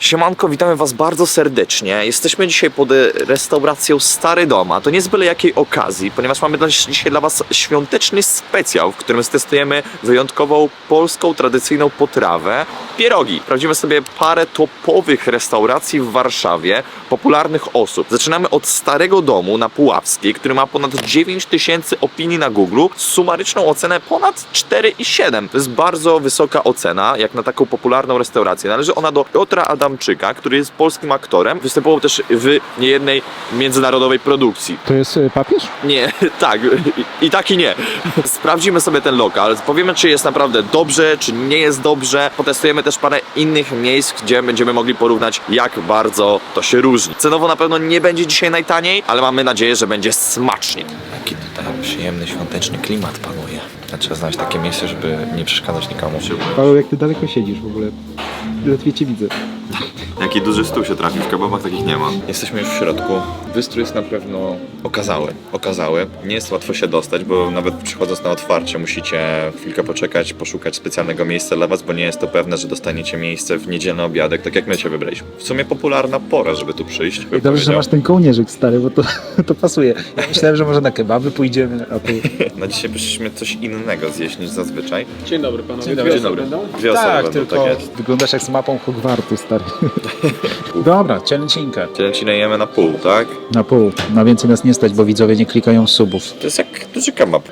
Siemanko, witamy Was bardzo serdecznie. Jesteśmy dzisiaj pod restauracją Stary Dom, a to nie z byle jakiej okazji, ponieważ mamy dzisiaj dla Was świąteczny specjał, w którym stestujemy wyjątkową polską, tradycyjną potrawę pierogi. Sprawdzimy sobie parę topowych restauracji w Warszawie, popularnych osób. Zaczynamy od Starego Domu na Puławskiej, który ma ponad 9 tysięcy opinii na Google, sumaryczną ocenę ponad 4,7. To jest bardzo wysoka ocena, jak na taką popularną restaurację. Należy ona do Piotra Adamczyka, który jest polskim aktorem. Występował też w niejednej międzynarodowej produkcji. To jest y, papież? Nie, tak, i, i tak i nie. Sprawdzimy sobie ten lokal, powiemy czy jest naprawdę dobrze, czy nie jest dobrze. Potestujemy też parę innych miejsc, gdzie będziemy mogli porównać jak bardzo to się różni. Cenowo na pewno nie będzie dzisiaj najtaniej, ale mamy nadzieję, że będzie smacznie. Jaki tutaj przyjemny, świąteczny klimat panuje. Trzeba znaleźć takie miejsce, żeby nie przeszkadzać nikomu. Paweł, jak ty daleko siedzisz w ogóle? Ledwie cię widzę. Jaki duży stół się trafił, w kebabach takich nie ma. Jesteśmy już w środku. Wystrój jest na pewno okazały. Okazały. Nie jest łatwo się dostać, bo nawet przychodząc na otwarcie musicie chwilkę poczekać, poszukać specjalnego miejsca dla was, bo nie jest to pewne, że dostaniecie miejsce w niedzielny obiadek, tak jak my się wybraliśmy. W sumie popularna pora, żeby tu przyjść. bym Dobrze, że powiedział. masz ten kołnierzyk stary, bo to, to pasuje. Ja myślałem, że może na kebaby pójdziemy, a tu... Na dzisiaj przyszliśmy coś innego zjeść niż zazwyczaj. Dzień dobry panowie. Dzień Dwie dobry. osoby będą? Dwie osoby tak, będą, tylko tak jest. wyglądasz jak z mapą Hogwartu, stary. Dobra, cielęcinkę. Cielęcinę jemy na pół, tak? Na pół. Na więcej nas nie stać, bo widzowie nie klikają subów. To jest jak duży kebab.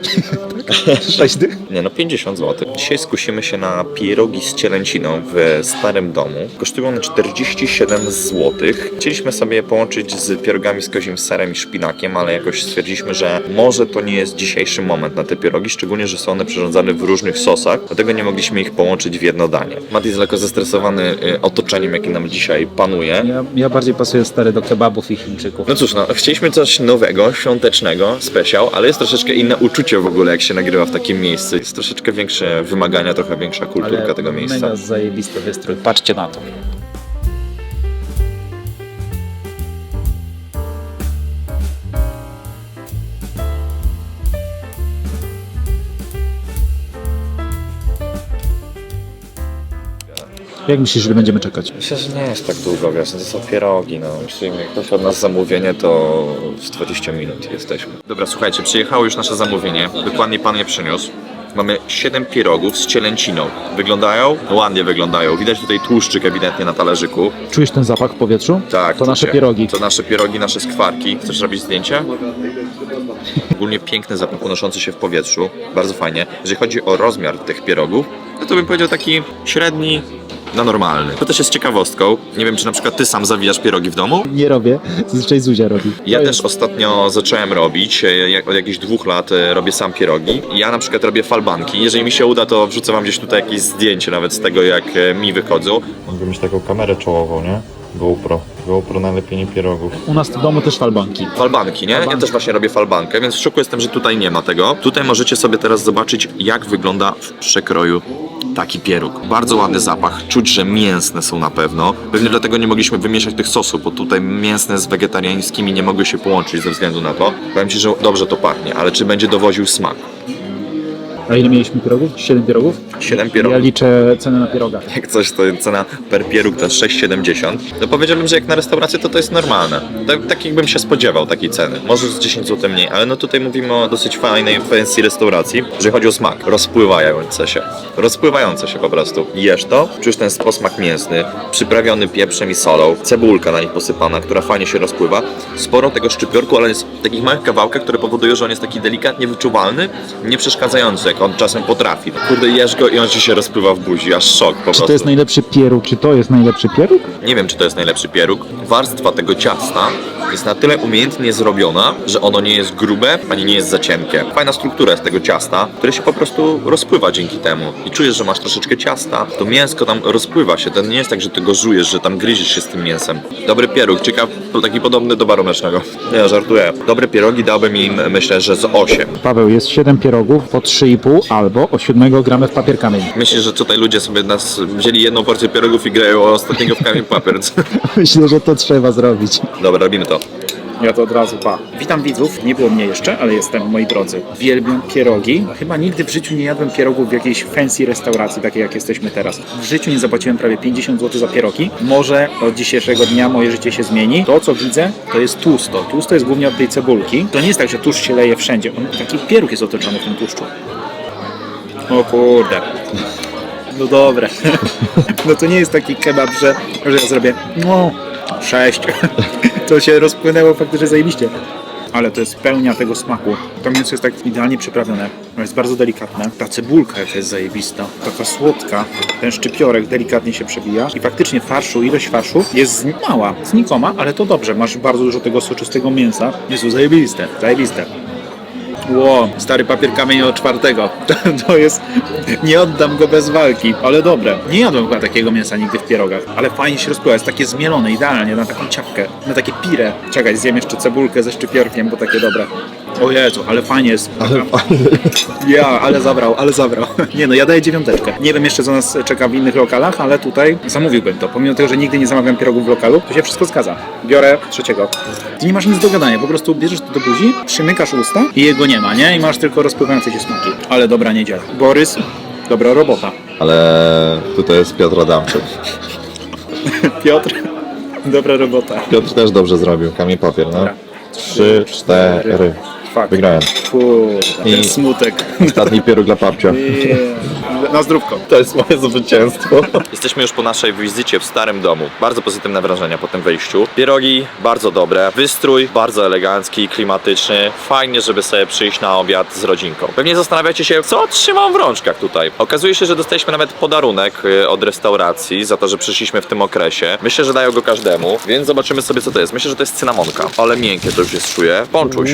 Sześć dych? Nie no, 50 zł. Dzisiaj skusimy się na pierogi z cielęciną w starym domu. Kosztują one 47 zł. Chcieliśmy sobie je połączyć z pierogami z kozim serem i szpinakiem, ale jakoś stwierdziliśmy, że może to nie jest dzisiejszy moment na te pierogi, szczególnie, że są one przyrządzane w różnych sosach, dlatego nie mogliśmy ich połączyć w jedno danie. Matt jest lekko zestresowany y, otoczeniem, jakie nam dzisiaj panuje. Ja, ja bardziej pasuję stary do kebabów i Chińczyków. No cóż, no, chcieliśmy coś nowego, świątecznego, specjal, ale jest troszeczkę inne uczucie w ogóle, jak się nagrywa w takim miejscu. Jest troszeczkę większe wymagania, trochę większa kulturka tego miejsca. Mega zajebisty wystrój. Patrzcie na to. Jak myślisz, że będziemy czekać? Myślę, że nie jest tak długo, wiesz, to są pierogi, no. Przyjmie ktoś od nas zamówienie, to z 20 minut jesteśmy. Dobra, słuchajcie, przyjechało już nasze zamówienie, dokładnie pan je przyniósł. Mamy 7 pierogów z cielęciną. Wyglądają? Ładnie wyglądają. Widać tutaj tłuszczyk ewidentnie na talerzyku. Czujesz ten zapach w powietrzu? Tak. To nasze pierogi. To nasze pierogi, nasze skwarki. Chcesz robić zdjęcie? Ogólnie piękny zapach unoszący się w powietrzu. Bardzo fajnie. Jeżeli chodzi o rozmiar tych pierogów, no to bym powiedział taki średni na normalny. To też jest ciekawostką. Nie wiem, czy na przykład ty sam zawijasz pierogi w domu? Nie robię, zazwyczaj Zuzia robi. Ja też ostatnio zacząłem robić, e, jak- od jakichś dwóch lat e, robię sam pierogi. Ja na przykład robię falbanki. Jeżeli mi się uda, to wrzucę wam gdzieś tutaj jakieś zdjęcie nawet z tego, jak e, mi wychodzą. Mogę mieć taką kamerę czołową, nie? GoPro. GoPro na lepienie pierogów. U nas w domu też falbanki. Falbanki, nie? Ja też właśnie robię falbankę, więc w szoku jestem, że tutaj nie ma tego. Tutaj możecie sobie teraz zobaczyć, jak wygląda w przekroju taki pieróg. Bardzo ładny zapach, czuć, że mięsne są na pewno. Pewnie dlatego nie mogliśmy wymieszać tych sosów, bo tutaj mięsne z wegetariańskimi nie mogły się połączyć ze względu na to. Powiem Ci, że dobrze to pachnie, ale czy będzie dowoził smak? A ile mieliśmy pierogów? Siedem pierogów? 7 Ja pierogów. liczę cenę na pieroga. Jak coś, to cena per pieróg to jest 6,70. No powiedziałbym, że jak na restaurację to to jest normalne. Tak, tak jakbym się spodziewał takiej ceny. Może z 10 zł mniej, ale no tutaj mówimy o dosyć fajnej, fancy restauracji. Jeżeli chodzi o smak, rozpływające się. Rozpływające się po prostu. Jesz to, czujesz ten posmak mięsny, przyprawiony pieprzem i solą, cebulka na nich posypana, która fajnie się rozpływa. Sporo tego szczypiorku, ale jest w takich małych kawałkach, które powodują, że on jest taki delikatnie wyczuwalny, nie przeszkadzający, jak on czasem potrafi. Kurde, jesz go i on ci się rozpływa w buzi, aż szok po Czy prostu. to jest najlepszy pieróg? Czy to jest najlepszy pieróg? Nie wiem, czy to jest najlepszy pieróg. Warstwa tego ciasta jest na tyle umiejętnie zrobiona, że ono nie jest grube, ani nie jest za cienkie. Fajna struktura jest tego ciasta, które się po prostu rozpływa dzięki temu. I czujesz, że masz troszeczkę ciasta, to mięsko tam rozpływa się. To nie jest tak, że ty go żujesz, że tam gryziesz się z tym mięsem. Dobry pieróg, ciekaw, to taki podobny do baru mlecznego. Nie, żartuję. Dobre pierogi dałbym im, myślę, że z 8. Paweł, jest 7 pierogów po 3,5 albo o 7 gramy w papier kamień. Myślisz, że tutaj ludzie sobie nas wzięli jedną porcję pierogów i grają o ostatniego w kamień papier. Myślę, że to trzeba zrobić. Dobra, robimy to. Ja to od razu pa. Witam widzów, nie było mnie jeszcze, ale jestem, moi drodzy. Wielbiam pierogi. Chyba nigdy w życiu nie jadłem pierogów w jakiejś fancy restauracji, takiej jak jesteśmy teraz. W życiu nie zapłaciłem prawie 50 zł za pierogi. Może od dzisiejszego dnia moje życie się zmieni. To, co widzę, to jest tłusto. Tłusto jest głównie od tej cebulki. To nie jest tak, że tłuszcz się leje wszędzie. On, taki pieróg jest otoczony w tym tłuszczu. O kurde. No dobre. No to nie jest taki kebab, że, że ja zrobię no, sześć. To się rozpłynęło faktycznie zajebiście. Ale to jest pełnia tego smaku. To mięso jest tak idealnie przyprawione. Jest bardzo delikatne. Ta cebulka jaka jest zajebista. Taka słodka. Ten szczypiorek delikatnie się przebija. I faktycznie farszu, ilość farszu jest mała, znikoma, ale to dobrze. Masz bardzo dużo tego soczystego mięsa. Jest to zajebiste, zajebiste. Ło, stary papier kamienia od czwartego. To jest. Nie oddam go bez walki, ale dobre. Nie jadłem chyba takiego mięsa nigdy w pierogach, ale fajnie się rozpływa. Jest takie zmielone idealnie na taką ciapkę, na takie pire. Czekaj, zjem jeszcze cebulkę ze szczypiorkiem, bo takie dobre. O Jezu, ale fajnie jest. Ale Ja, ale zabrał, ale zabrał. Nie no, ja daję dziewiąteczkę. Nie wiem jeszcze co nas czeka w innych lokalach, ale tutaj zamówiłbym to. Pomimo tego, że nigdy nie zamawiam pierogów w lokalu, to się wszystko zgadza. Biorę trzeciego. Ty nie masz nic do gadania, po prostu bierzesz to do buzi, przymykasz usta i jego nie ma, nie? I masz tylko rozpływające się smaki. Ale dobra niedziela. Borys, dobra robota. Ale tutaj jest Piotr Adamczyk. Piotr, dobra robota. Piotr też dobrze zrobił, kamień papier, no. Dobra. Trzy, cztery. Fuck. Wygrałem. Kurde, ten I- smutek. Ostatni pieróg dla papcia. Na zdrówko. To jest moje zwycięstwo. Jesteśmy już po naszej wizycie w starym domu. Bardzo pozytywne wrażenia po tym wejściu. Pierogi bardzo dobre, wystrój bardzo elegancki, klimatyczny. Fajnie, żeby sobie przyjść na obiad z rodzinką. Pewnie zastanawiacie się, co trzymam w rączkach tutaj. Okazuje się, że dostaliśmy nawet podarunek y, od restauracji za to, że przyszliśmy w tym okresie. Myślę, że dają go każdemu, więc zobaczymy sobie, co to jest. Myślę, że to jest cynamonka, ale miękkie to już jest, czuję. Ponczuś.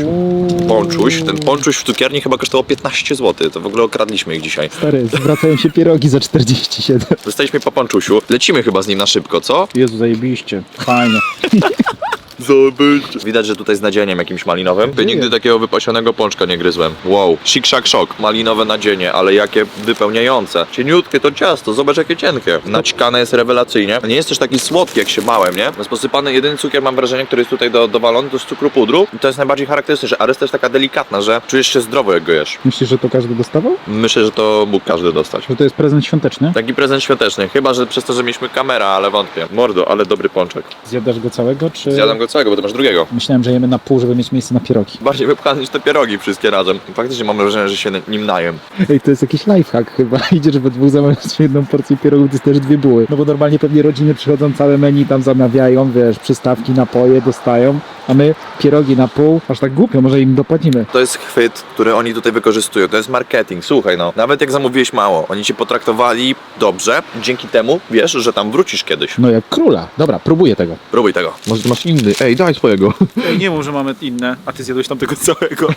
Ponczuś. Ten ponczuś w cukierni chyba kosztował 15 zł. To w ogóle okradliśmy ich dzisiaj. Stary, zwracają się pierogi za 47. Dostaliśmy po ponczusiu. Lecimy chyba z nim na szybko, co? Jezu, zajebiście. Fajnie. Zobacz. Widać, że tutaj z nadzieniem jakimś malinowym. Ty nigdy takiego wypasionego pączka nie gryzłem. Wow. Sik, szak, szok. Malinowe nadzienie, ale jakie wypełniające. Cieniutkie to ciasto, zobacz jakie cienkie. Naćkane jest rewelacyjnie. Nie jest też taki słodki, jak się bałem, nie? Jest posypany jedyny cukier, mam wrażenie, który jest tutaj do, dowalony, to jest cukru pudru. I to jest najbardziej charakterystyczne, a reszta jest taka delikatna, że czujesz się zdrowo, jak go jesz. Myślisz, że to każdy dostawał? Myślę, że to mógł każdy dostać. Że to jest prezent świąteczny? Taki prezent świąteczny, chyba, że przez to, że mieliśmy kamera, ale wątpię. Mordo, ale dobry pączek. Zjadasz go całego, czy... Zjadam go całego, bo ty masz drugiego. Myślałem, że jemy na pół, żeby mieć miejsce na pierogi. Bardziej wypchany niż te pierogi wszystkie razem. Faktycznie mam wrażenie, że się nim najem. Ej, to jest jakiś lifehack chyba. Idziesz we dwóch zamawiasz jedną porcję pierogów, ty też dwie buły. No bo normalnie pewnie rodziny przychodzą całe menu, tam zamawiają, wiesz, przystawki, napoje dostają, a my pierogi na pół, aż tak głupio, może im dopłacimy. To jest chwyt, który oni tutaj wykorzystują. To jest marketing. Słuchaj, no. Nawet jak zamówiłeś mało, oni cię potraktowali dobrze. Dzięki temu wiesz, że tam wrócisz kiedyś. No jak króla. Dobra, próbuję tego. Próbuj tego. Może ty masz inny. Ej, daj swojego. Ej, nie mów, że mamy inne, a ty zjadłeś tamtego całego.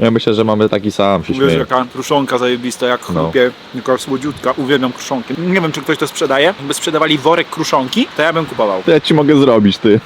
Ja myślę, że mamy taki sam, się Wiesz, śmieję. jaka kruszonka zajebista, jak No. chrupie, jaka słodziutka, uwielbiam kruszonki. Nie wiem, czy ktoś to sprzedaje. Jakby sprzedawali worek kruszonki, to ja bym kupował. To ja ci mogę zrobić, ty.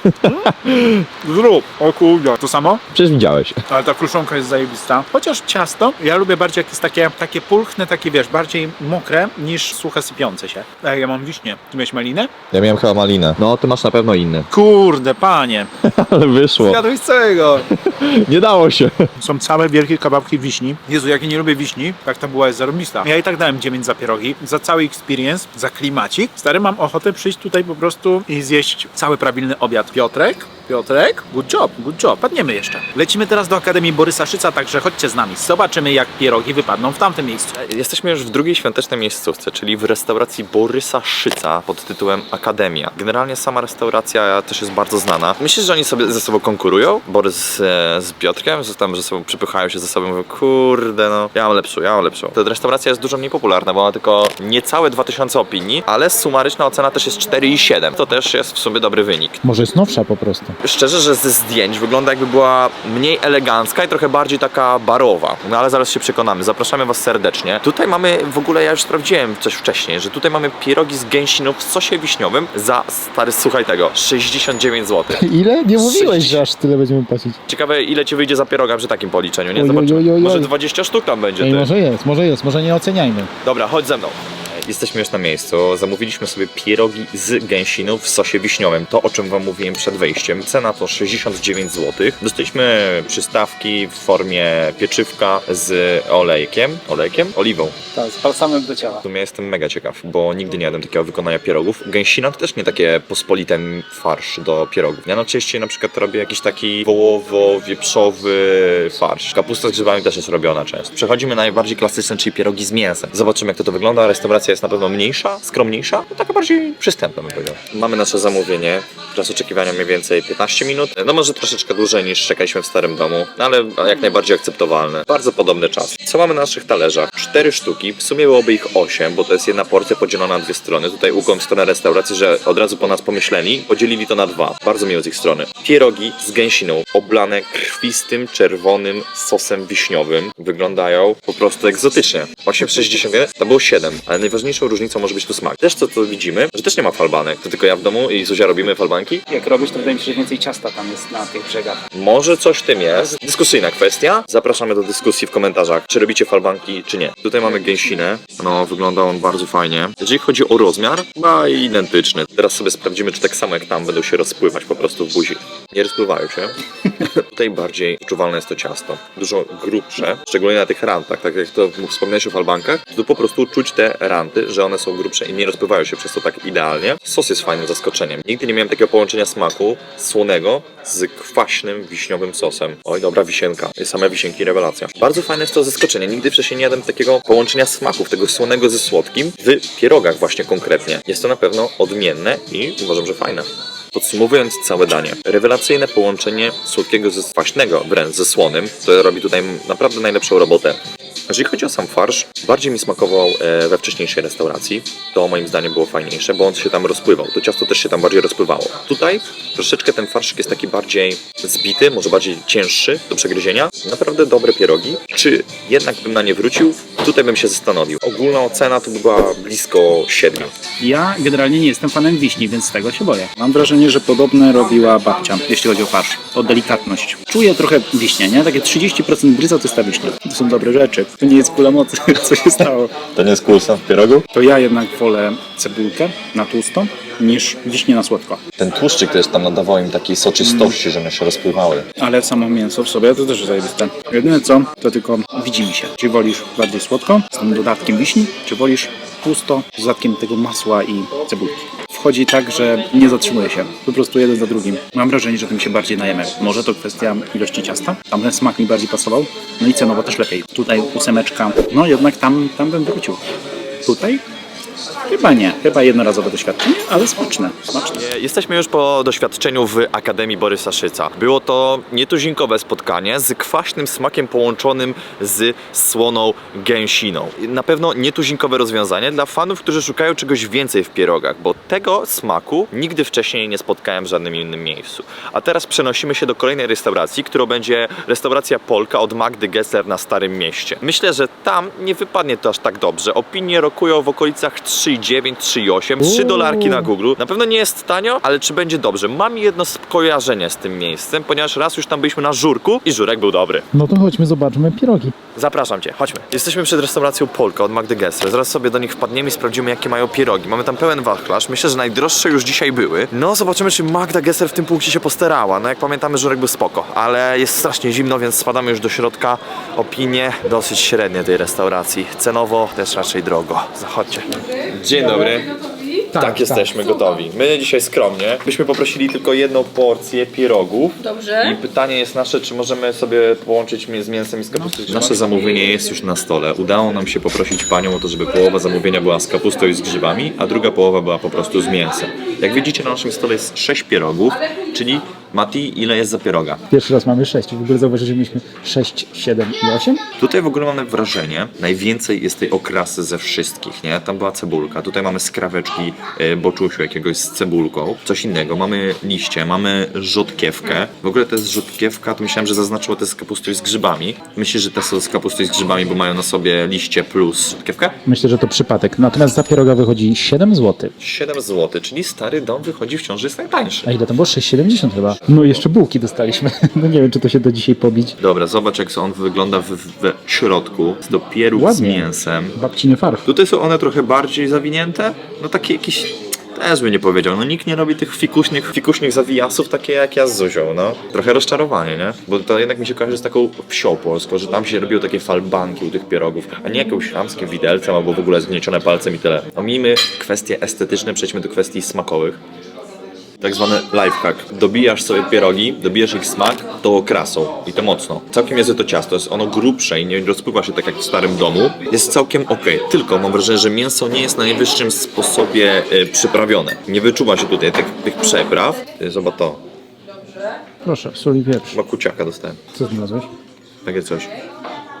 Zrób! O kurde. To samo? Przecież widziałeś. Ale ta kruszonka jest zajebista. Chociaż ciasto, ja lubię bardziej jak jest takie, takie pulchne, takie wiesz, bardziej mokre niż suche sypiące się. Ej, ja mam wiśnie. Ty miałeś malinę? Ja miałem chyba malinę. No, ty masz na pewno inny. Kurde, panie. Ale wyszło. Zjadłeś całego. Nie dało się. Są całe wielkie kawałki wiśni. Jezu, jak ja nie lubię wiśni, tak ta była jest zarobista. Ja i tak dałem 9 za pierogi, za cały experience, za klimacik. Stary, mam ochotę przyjść tutaj po prostu i zjeść cały prawilny obiad. Piotrek? Piotrek? Good job, good job. Padniemy jeszcze. Lecimy teraz do Akademii Borysa Szyca, także chodźcie z nami. Zobaczymy, jak pierogi wypadną w tamtym miejscu. Jesteśmy już w drugiej świątecznej miejscówce, czyli w restauracji Borysa Szyca pod tytułem Akademia. Generalnie sama restauracja też jest bardzo znana. Myślisz, że oni sobie ze sobą konkurują? Borys e, z Piotrkiem? Że tam ze sobą przypychają się ze sobą i mówią, kurde no, ja mam lepszą, ja mam lepszą. Ta restauracja jest dużo mniej popularna, bo ma tylko niecałe 2000 opinii, ale sumaryczna ocena też jest 4,7. To też jest w sumie dobry wynik. Może jest nowsza po prostu. Szczerze, że ze zdjęć wygląda jakby była mniej elegancka i trochę bardziej taka barowa. No ale zaraz się przekonamy. Zapraszamy Was serdecznie. Tutaj mamy, w ogóle ja już sprawdziłem coś wcześniej, że tutaj mamy pierogi z gęsiną w sosie wiśniowym za, stary, słuchaj tego, 69 zł. Ile? Nie mówiłeś, że aż tyle będziemy płacić. Ciekawe, ile Ci wyjdzie za pieroga przy takim policzeniu, nie? Oj, oj, Zobaczymy. oj, oj, Może oj. 20 sztuk tam będzie, Ej, ty. może jest, może jest, może nie oceniajmy. Dobra, chodź ze mną. Jesteśmy już na miejscu. Zamówiliśmy sobie pierogi z gęsiną w sosie wiśniowym. To, o czym wam mówiłem przed wejściem. Cena to 69 zł. Dostaliśmy przystawki w formie pieczywka z olejkiem. Olejkiem? Oliwą. Tak, z balsamem do ciała. W sumie jestem mega ciekaw, bo nigdy nie jadłem takiego wykonania pierogów. Gęsina to też nie takie pospolite farsz do pierogów. Ja najczęściej na przykład robię jakiś taki wołowo-wieprzowy farsz. Kapusta z grzybami też jest robiona często. Przechodzimy na najbardziej klasyczne, czyli pierogi z mięsem. Zobaczymy jak to, to wygląda. Restauracja jest na pewno mniejsza, skromniejsza, no taka bardziej przystępna bym powiedział. Mamy nasze zamówienie. Czas oczekiwania mniej więcej 15 minut. No może troszeczkę dłużej niż czekaliśmy w starym domu, no ale jak najbardziej akceptowalne. Bardzo podobny czas. Co mamy na naszych talerzach? Cztery sztuki. W sumie byłoby ich 8, bo to jest jedna porcja podzielona na dwie strony. Tutaj ugłem w stronę restauracji, że od razu po nas pomyśleli, podzielili to na dwa. Bardzo miło z ich strony. Pierogi z gęsiną, oblane krwistym, czerwonym sosem wiśniowym. Wyglądają po prostu egzotycznie. 8,61 to było 7, ale najważniejszą różnicą może być tu smak. Też co tu widzimy, że też nie ma falbanek. To tylko ja w domu i Zuzia robimy falbanki. Jak robisz, to wydaje mi się, że więcej ciasta tam jest na tych brzegach. Może coś w tym jest. Dyskusyjna kwestia. Zapraszamy do dyskusji w komentarzach, czy robicie falbanki, czy nie. Tutaj mamy gęsinę. No, wygląda on bardzo fajnie. Jeżeli chodzi o rozmiar, ma identyczny. Teraz sobie sprawdzimy, czy tak samo jak tam będą się rozpływać po prostu w buzi. Nie rozpływają się. Tutaj bardziej czuwalne jest to ciasto. Dużo grubsze, szczególnie na tych rantach. Tak jak to wspomniałeś o falbankach, to po prostu czuć te ranty, że one są grubsze i nie rozpływają się przez to tak idealnie. Sos jest fajnym zaskoczeniem. Nigdy nie miałem takiego połączenia smaku słonego z kwaśnym, wiśniowym sosem. Oj, dobra wisienka. Same wisienki rewelacja. Bardzo fajne jest to zaskoczenie. Nigdy wcześniej nie jadłem takiego połączenia smaków, tego słonego ze słodkim w pierogach właśnie konkretnie. Jest to na pewno odmienne i uważam, że fajne. Podsumowując całe danie, rewelacyjne połączenie słodkiego ze kwaśnego wręcz ze słonym, to robi tutaj naprawdę najlepszą robotę. Jeżeli chodzi o sam farsz, bardziej mi smakował e, we wcześniejszej restauracji. To moim zdaniem było fajniejsze, bo on się tam rozpływał. To ciasto też się tam bardziej rozpływało. Tutaj troszeczkę ten farszyk jest taki bardziej zbity, może bardziej cięższy do przegryzienia. Naprawdę dobre pierogi. Czy jednak bym na nie wrócił? Tutaj bym się zastanowił. Ogólna ocena to by była blisko 7. Ja generalnie nie jestem fanem wiśni, więc tego się boję. Mam wrażenie, że podobne robiła babcia, jeśli chodzi o farsz. O delikatność. Czuję trochę wiśnię, nie? Takie 30% gryza to jest ta wiśnia. To są dobre rzeczy. To nie jest kula mocy, co się stało. To nie jest kulsa w pierogu? To ja jednak wolę cebulkę na tłusto niż wiśnie na słodko. Ten tłuszczyk też tam nadawał im takiej soczystości, że one się rozpływały. Ale samo mięso w sobie to też jest zajebiste. Jedyne co, to tylko widzi mi się. Czy wolisz bardziej słodko, z tym dodatkiem wiśni, czy wolisz pusto, z dodatkiem tego masła i cebulki. Wchodzi tak, że nie zatrzymuje się. Po prostu jeden za drugim. Mam wrażenie, że tym się bardziej najemy. Może to kwestia ilości ciasta. Tam ten smak mi bardziej pasował. No i cenowo też lepiej. Tutaj ósemeczka. No jednak tam, tam bym wrócił. Tutaj? Chyba nie. Chyba jednorazowe doświadczenie, ale smaczne. Smaczne. Jesteśmy już po doświadczeniu w Akademii Borysa Szyca. Było to nietuzinkowe spotkanie z kwaśnym smakiem połączonym z słoną gęsiną. Na pewno nietuzinkowe rozwiązanie dla fanów, którzy szukają czegoś więcej w pierogach, bo tego smaku nigdy wcześniej nie spotkałem w żadnym innym miejscu. A teraz przenosimy się do kolejnej restauracji, którą będzie restauracja Polka od Magdy Gessler na Starym Mieście. Myślę, że tam nie wypadnie to aż tak dobrze. Opinie rokują w okolicach 3,9, 3,8, 3 dolarki na Google. Na pewno nie jest tanio, ale czy będzie dobrze? Mam jedno skojarzenie z tym miejscem, ponieważ raz już tam byliśmy na żurku i żurek był dobry. No to chodźmy, zobaczmy pierogi. Zapraszam Cię, chodźmy. Jesteśmy przed restauracją Polka od Magdy Gessler. Zaraz sobie do nich wpadniemy i sprawdzimy, jakie mają pierogi. Mamy tam pełen wachlarz. Myślę, że najdroższe już dzisiaj były. No, zobaczymy, czy Magda Gessler w tym punkcie się postarała. No, jak pamiętamy, żurek był spoko, ale jest strasznie zimno, więc spadamy już do środka. Opinie dosyć średnie tej restauracji. Cenowo też raczej drogo. Zachodźcie. Dzień dobry. Tak, jesteśmy gotowi. My dzisiaj skromnie. Byśmy poprosili tylko jedną porcję pierogów. Dobrze. I pytanie jest nasze, czy możemy sobie połączyć mię- z mięsem i z kapustą? Nasze zamówienie jest już na stole. Udało nam się poprosić panią o to, żeby połowa zamówienia była z kapustą i z grzybami, a druga połowa była po prostu z mięsem. Jak widzicie, na naszym stole jest sześć pierogów, czyli Mati, ile jest za pieroga? Pierwszy raz mamy 6. W ogóle zauważyliśmy, że mieliśmy 6, 7 i 8. Tutaj w ogóle mamy wrażenie, najwięcej jest tej okrasy ze wszystkich, nie? Tam była cebulka, tutaj mamy skraweczki e, boczusiu jakiegoś z cebulką, coś innego, mamy liście, mamy rzodkiewkę. W ogóle to jest rzodkiewka, to myślałem, że zaznaczyło to z kapustą i z grzybami. Myślisz, że te są z kapustą i z grzybami, bo mają na sobie liście plus rzodkiewkę? Myślę, że to przypadek. Natomiast za pieroga wychodzi 7 zł. 7 zł, czyli stary dom wychodzi wciąż jest najtańszy. A ile tam było? 6,70 chyba. No i jeszcze bułki dostaliśmy. No nie wiem, czy to się da dzisiaj pobić. Dobra, zobacz jak on wygląda w, w środku. To pieróg z Ładnie. mięsem. Babciny farch. Tutaj są one trochę bardziej zawinięte. No takie jakieś... Też by nie powiedział, no nikt nie robi tych fikuśnych, fikuśnych zawijasów takie jak ja z Zuzią, no. Trochę rozczarowanie, nie? Bo to jednak mi się kojarzy z taką wsią polską, że tam się robiło takie falbanki u tych pierogów, a nie jakąś chamskim widelcem albo w ogóle zgniecione palcem i tyle. Omijmy kwestie estetyczne, przejdźmy do kwestii smakowych. Tak zwany lifehack. Dobijasz sobie pierogi, dobijasz ich smak tą krasą i to mocno. Całkiem niezłe to ciasto, jest ono grubsze i nie rozpływa się tak jak w starym domu. Jest całkiem ok, tylko mam wrażenie, że mięso nie jest na najwyższym sposobie e, przyprawione. Nie wyczuwa się tutaj tych, tych przepraw. E, Zobacz to, Proszę, sól i pieprz. makuciaka dostałem. Co znalazłeś? Takie coś.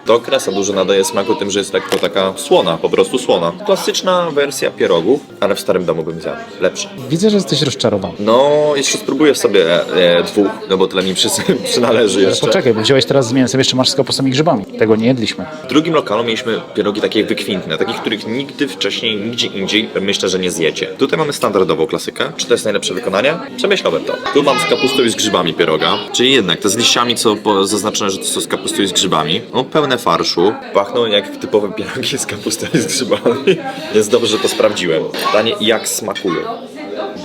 To krasa dużo nadaje smaku tym, że jest tak, to taka słona, po prostu słona. Klasyczna wersja pierogów, ale w starym domu bym zjadł. Lepsze. Widzę, że jesteś rozczarowany. No, jeszcze spróbuję sobie e, e, dwóch, no bo tyle mi przy, przynależy Ale jeszcze. poczekaj, bo wziąłeś teraz z mięsem, jeszcze masz z kapustą i grzybami. Tego nie jedliśmy. W drugim lokalu mieliśmy pierogi takie wykwintne, takich, których nigdy wcześniej, nigdzie indziej myślę, że nie zjecie. Tutaj mamy standardową klasykę. Czy to jest najlepsze wykonanie? Przemyślałbym to. Tu mam z kapustą i z grzybami pieroga, czyli jednak to z liściami, co po, zaznaczone, że to są z kapustą i z grzybami. No, pełne farszu. Pachną jak typowe pierogi z kapustą i z grzybami. Jest dobrze, że to sprawdziłem. Pytanie, jak smakują?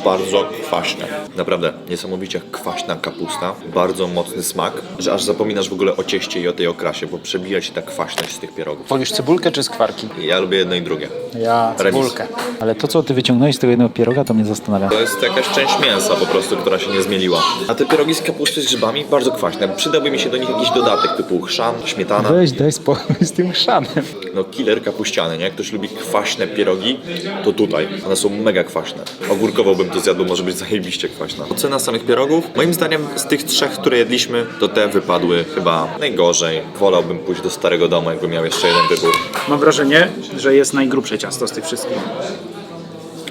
Bardzo kwaśne. Naprawdę niesamowicie kwaśna kapusta, bardzo mocny smak, że aż zapominasz w ogóle o cieście i o tej okrasie, bo przebija się ta kwaśność z tych pierogów. Wolisz cebulkę czy skwarki? Ja lubię jedno i drugie. Ja Remis. cebulkę. Ale to, co ty wyciągnąłeś z tego jednego pieroga, to mnie zastanawia. To jest jakaś część mięsa po prostu, która się nie zmieliła. A te pierogi z kapusty z grzybami bardzo kwaśne. Przydałby mi się do nich jakiś dodatek typu chrzan, śmietana. Weź, daj spokój z tym chrzanem. No killer kapuściany, nie? Jak ktoś lubi kwaśne pierogi, to tutaj. One są mega kwaśne. Ogórkowo bym to zjadł, może być zajebiście kwaśna. Ocena samych pierogów? Moim zdaniem z tych trzech, które jedliśmy, to te wypadły chyba najgorzej. Wolałbym pójść do starego domu, jakbym miał jeszcze jeden wybór. Mam wrażenie, że jest najgrubsze ciasto z tych wszystkich.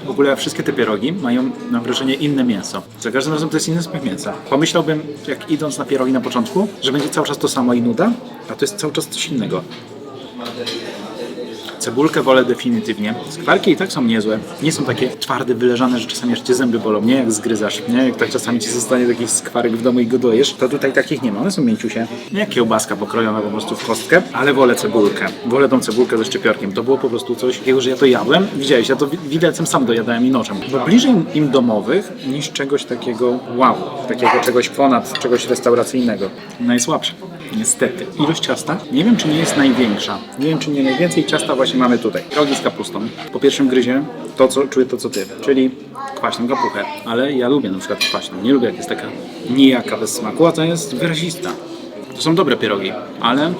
W ogóle wszystkie te pierogi mają, mam wrażenie, inne mięso. Za każdym razem to jest inny smak mięsa. Pomyślałbym, jak idąc na pierogi na początku, że będzie cały czas to samo i nuda, a to jest cały czas coś innego. Cebulkę wolę definitywnie. Skwarki i tak są niezłe. Nie są takie twarde, wyleżane, że czasami cię zęby bolą, nie? Jak zgryzasz, nie? Jak tak czasami ci zostanie takich skwarek w domu i go dojesz, to tutaj takich nie ma. One są mięciusie. Nie jak kiełbaska pokrojona po prostu w kostkę, ale wolę cebulkę. Wolę tą cebulkę ze szczypiorkiem. To było po prostu coś takiego, że ja to jadłem. Widziałeś, ja to wi- widelcem sam dojadałem i nożem. Bo bliżej im domowych niż czegoś takiego wow, takiego czegoś ponad, czegoś restauracyjnego. Najsłabsze. Niestety. Ilość ciasta? Nie wiem, czy nie jest największa. Nie wiem, czy nie najwięcej ciasta właśnie mamy tutaj. Rogi z kapustą. Po pierwszym gryzie to, co czuję to, co ty, czyli kwaśną kapuchę. Ale ja lubię na przykład kwaśną. Nie lubię, jak jest taka nijaka bez smaku, a to jest wyrazista. To są dobre pierogi, ale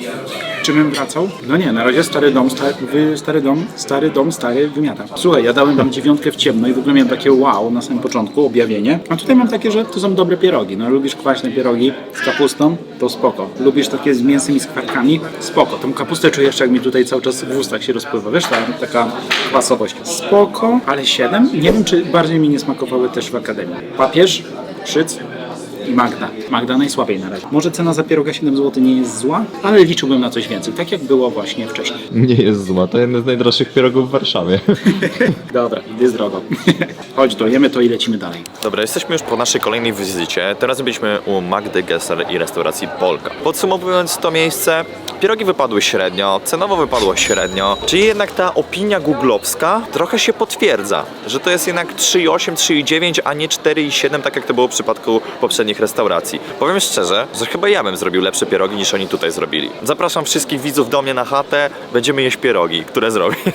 czy bym wracał? No nie, na razie stary dom, stary, stary dom, stary dom, stary wymiata. Słuchaj, ja dałem tam dziewiątkę w ciemno i w ogóle miałem takie wow na samym początku, objawienie. A tutaj mam takie, że to są dobre pierogi. No lubisz kwaśne pierogi z kapustą? To spoko. Lubisz takie z mięsem i z kwarkami? Spoko. Tą kapustę czuję jeszcze jak mi tutaj cały czas w ustach się rozpływa. Wiesz, ta, taka kwasowość. Spoko, ale 7. Nie wiem, czy bardziej mi nie smakowały też w Akademii. Papież, Szyc, i Magda. Magda najsłabiej na razie. Może cena za pieroga 7 zł nie jest zła, ale liczyłbym na coś więcej, tak jak było właśnie wcześniej. Nie jest zła, to jeden z najdroższych pierogów w Warszawie. Dobra, idę drogo. Chodź, dojemy to i lecimy dalej. Dobra, jesteśmy już po naszej kolejnej wizycie. Teraz byliśmy u Magdy Gesser i restauracji Polka. Podsumowując to miejsce, pierogi wypadły średnio, cenowo wypadło średnio, czyli jednak ta opinia googlowska trochę się potwierdza, że to jest jednak 3,8, 3,9, a nie 4,7, tak jak to było w przypadku poprzednich restauracji. Powiem szczerze, że chyba ja bym zrobił lepsze pierogi niż oni tutaj zrobili. Zapraszam wszystkich widzów do mnie na chatę, będziemy jeść pierogi, które zrobię.